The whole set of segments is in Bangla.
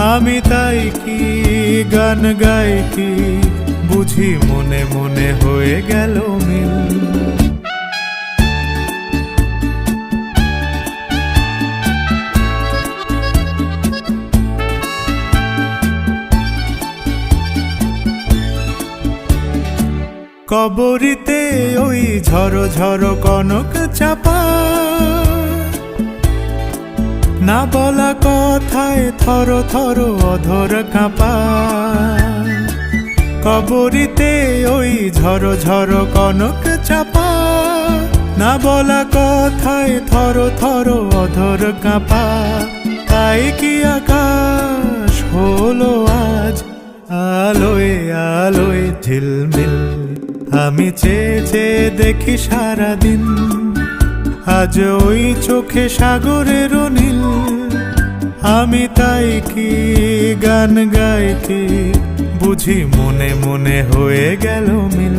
আমি তাই কি গান গাই কি? বুঝি মনে মনে হয়ে গেল মিল। কবরিতে ওই ঝড়ো ঝড়ো কনক চাপা। না বলা কথায় থর থর অধর কাঁপা। কবরিতে ওই ঝড়ো ঝড়ো কনক চাপা। না বলা কথায় থর থর অধর কাঁপা। তাই কি আকাশ হলো আজ? আলোয় আলোয় ঝিলমিল। আমি চেয়ে চেয়ে দেখি সারাদিন। আজ ওই চোখে সাগরের নীল। আমি তাই কি গান গাই কি বুঝি মনে মনে হয়ে গেল মিল।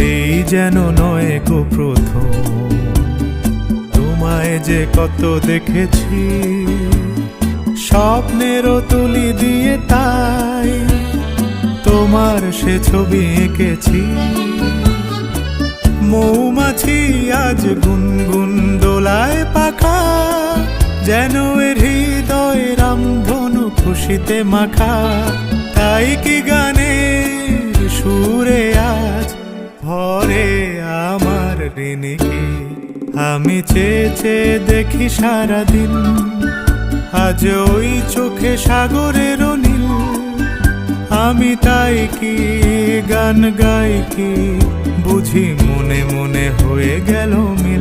এই যেন নয় গো প্রথম, তোমায় যে কত দেখেছি। স্বপ্নেরও তুলি দিয়ে তাই তোমার সে ছবি এঁকেছি। মৌমাছি আজ গুনগুন দোলায় পাখা, যেন এর হৃদয় রামধনু খুশিতে মাখা। তাই কি গানে সুরে আজ ভরে আমার ঋণীকে আমি চেয়ে চেয়ে দেখি সারাদিন আজ ওই চোখে সাগরের নীল। আমি তাই কি গান গাই কি? বুঝি মনে মনে হয়ে গেল মিল।